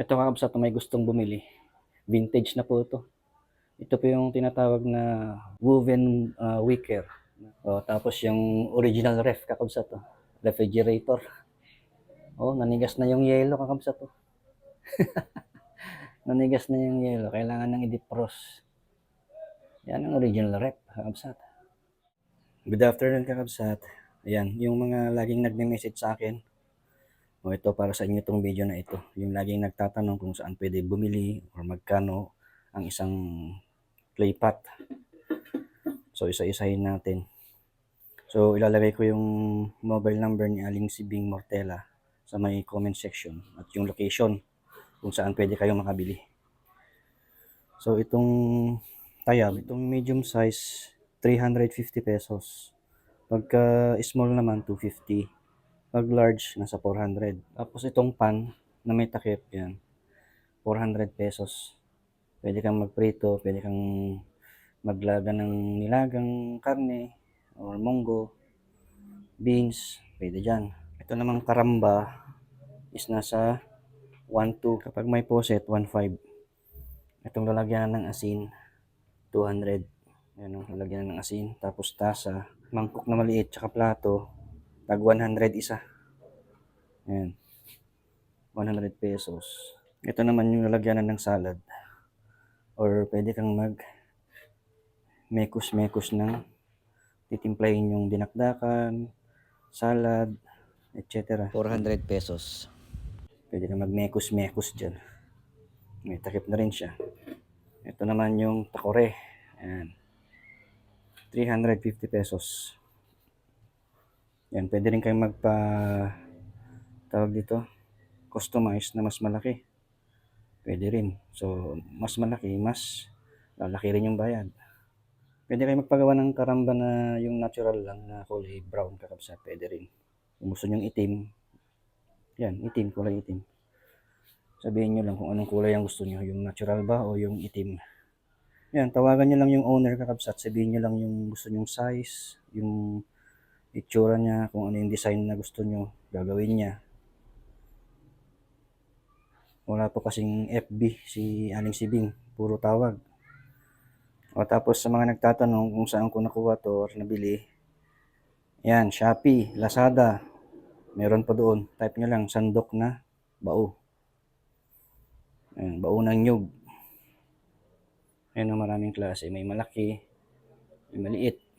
Ito kakabsat na may gustong bumili. Vintage na po ito. Ito po yung tinatawag na woven uh, wicker. O, tapos yung original ref kakabsat to. Refrigerator. Oh, nanigas na yung yelo kakabsat to. nanigas na yung yelo. Kailangan nang i-defrost. Yan ang original ref kakabsat. Good afternoon kakabsat. Ayan, yung mga laging nagme-message sa akin, o ito para sa inyo itong video na ito. Yung laging nagtatanong kung saan pwede bumili or magkano ang isang clay pot. So isa-isahin natin. So ilalagay ko yung mobile number ni Aling Sibing Mortela sa may comment section at yung location kung saan pwede kayong makabili. So itong tayab, itong medium size 350 pesos. Pagka small naman 250. Pag large, nasa 400. Tapos itong pan na may takip, yan. 400 pesos. Pwede kang magprito, pwede kang maglaga ng nilagang karne or munggo, beans, pwede dyan. Ito namang karamba is nasa 1.2. Kapag may poset, 1.5. Itong lalagyan ng asin, 200. Yan ang lalagyan ng asin. Tapos tasa, mangkok na maliit, tsaka plato, tag 100 isa. Ayan. 100 pesos. Ito naman yung lalagyanan ng salad. Or pwede kang mag mekus-mekus ng titimplahin yung dinakdakan, salad, etc. 400 pesos. Pwede kang mag mekus-mekus dyan. May takip na rin siya. Ito naman yung takore. Ayan. 350 pesos. Yan, pwede rin kayong magpa tawag dito, customize na mas malaki. Pwede rin. So, mas malaki, mas lalaki rin yung bayad. Pwede kayong magpagawa ng karamba na yung natural lang na kulay brown kakabsa. Pwede rin. Kung gusto nyo itim, yan, itim, kulay itim. Sabihin nyo lang kung anong kulay ang gusto nyo, yung natural ba o yung itim. Yan, tawagan nyo lang yung owner kakabsat. Sabihin nyo lang yung gusto nyong size, yung itsura niya, kung ano yung design na gusto nyo, gagawin niya. Wala po kasing FB si Aling Sibing, puro tawag. O tapos sa mga nagtatanong kung saan ko nakuha to or nabili, yan, Shopee, Lazada, meron pa doon. Type nyo lang, sandok na bao. Ayan, bao ng nyug. Ayan ang maraming klase. May malaki, may maliit.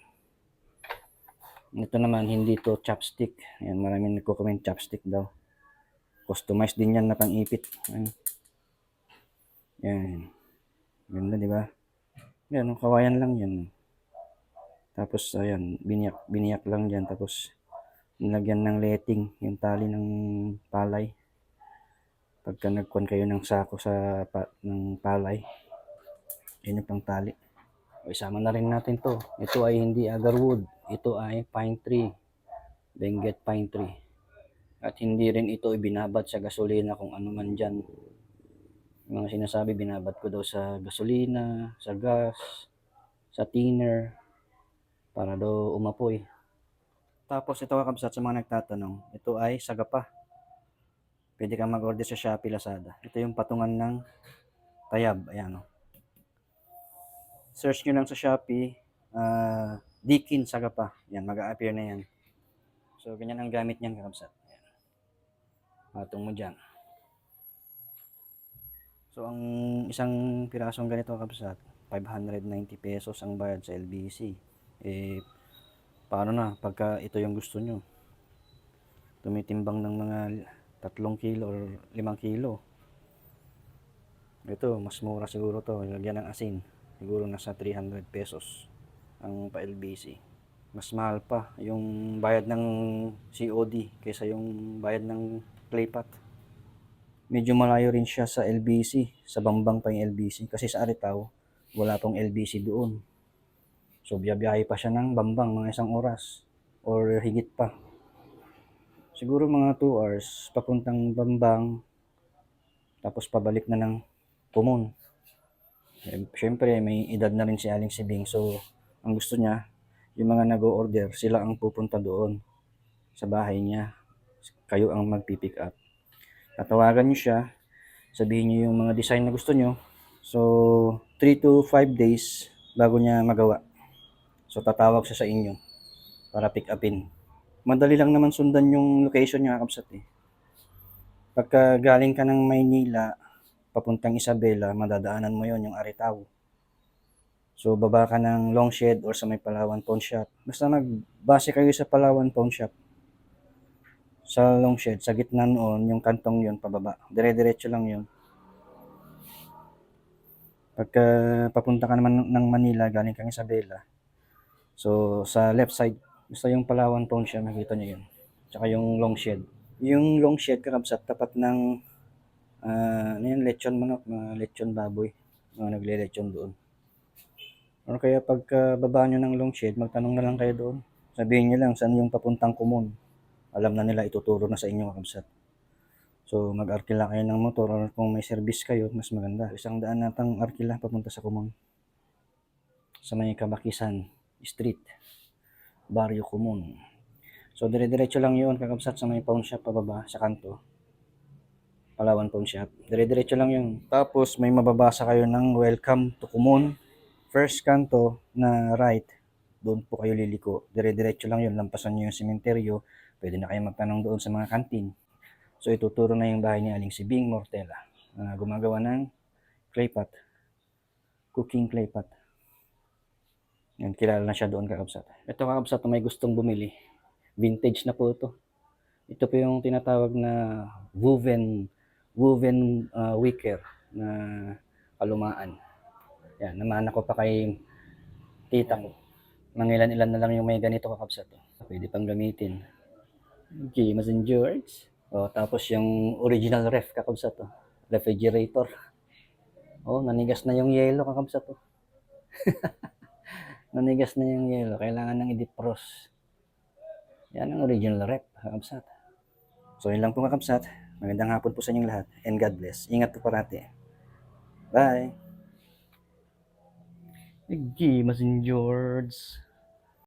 Ito naman, hindi to chopstick. Ayan, maraming nagko-comment chopstick daw. Customized din yan na pang-ipit. Ayan. Yan. Ganda, di ba? Yan, oh, kawayan lang yan. Tapos, ayan, biniyak, biniyak lang dyan. Tapos, nilagyan ng letting, yung tali ng palay. Pagka nagkuhan kayo ng sako sa pa, ng palay, yun yung pang tali. Isama na rin natin to. Ito ay hindi agarwood. Ito ay pine tree. Benguet pine tree. At hindi rin ito ibinabad sa gasolina kung ano man dyan. Mga sinasabi, binabad ko daw sa gasolina, sa gas, sa thinner, para daw umapoy. Tapos ito kakabsat sa mga nagtatanong, ito ay sagapa. Pwede kang mag-order sa Shopee, Lazada. Ito yung patungan ng tayab. Ayan o. Search nyo lang sa Shopee, uh, Dikin Sagapa. Yan, mag-a-appear na yan. So, ganyan ang gamit niyan kakabsat. Ayan. Patong mo dyan. So, ang isang pirasong ganito kakabsat, 590 pesos ang bayad sa LBC. Eh, paano na pagka ito yung gusto nyo? Tumitimbang ng mga 3 kilo or 5 kilo. Ito, mas mura siguro to. Lagyan ng asin. Siguro nasa 300 pesos ang pa-LBC. Mas mahal pa yung bayad ng COD kaysa yung bayad ng playpat. Medyo malayo rin siya sa LBC, sa Bambang pa yung LBC. Kasi sa Aritaw, wala pong LBC doon. So, biyabiyahe pa siya ng Bambang mga isang oras or higit pa. Siguro mga 2 hours papuntang Bambang tapos pabalik na ng Pumun. Siyempre, may edad na rin si Aling Sibing. So, ang gusto niya, yung mga nag-order, sila ang pupunta doon sa bahay niya. Kayo ang magpipick up. Tatawagan niyo siya, Sabihin nyo yung mga design na gusto nyo. So, 3 to 5 days bago niya magawa. So, tatawag siya sa inyo para pick upin. Madali lang naman sundan yung location niya, kapsat eh. Pagka galing ka ng Maynila, papuntang Isabela, madadaanan mo yon yung Aritaw. So, baba ka ng Longshed or sa may Palawan Pawn Shop. Basta magbase kayo sa Palawan Pawn Shop. Sa Longshed, sa gitna noon, yung kantong yun, pababa. Dire-diretso lang yun. Pagka papunta ka naman ng Manila, galing kang Isabela. So, sa left side, basta yung Palawan Pawn Shop, makita nyo yun. Tsaka yung Longshed. Yung Longshed, kakabsat, tapat ng, ah, ano yan, lechon manok, mga lechon baboy. Mga nagle-lechon doon. Or kaya pagka baba nyo ng long shed, magtanong na lang kayo doon. Sabihin nyo lang saan yung papuntang kumon. Alam na nila ituturo na sa inyo kakabsat. So mag-arkila kayo ng motor or kung may service kayo, mas maganda. Isang daan natang arkila papunta sa kumon. Sa may Kabakisan Street, Barrio Kumon. So dire-diretso lang yun kakabsat sa may pawn shop pababa sa kanto. Palawan Pawn Shop. Dire-diretso lang yun. Tapos may mababasa kayo ng Welcome to Kumon first kanto na right, doon po kayo liliko. Dire-diretso lang yun, lampasan nyo yung sementeryo. Pwede na kayo magtanong doon sa mga kantin. So ituturo na yung bahay ni Aling si Bing Mortela na gumagawa ng clay pot. Cooking clay pot. Yan, kilala na siya doon kakabsat. Ito kakabsat may gustong bumili. Vintage na po ito. Ito po yung tinatawag na woven woven uh, wicker na kalumaan. Yan, namana ko pa kay tita ko. Mangilan-ilan na lang yung may ganito kakabsat. Oh. Pwede pang gamitin. Okay, Masin George. O, tapos yung original ref kakabsat. Oh. Refrigerator. Oh, nanigas na yung yelo kakabsat. Oh. nanigas na yung yelo. Kailangan ng i-defrost. Yan ang original ref kakabsat. So, yun lang po kakabsat. Magandang hapon po sa inyong lahat. And God bless. Ingat po parati. Bye! Naggimas in George.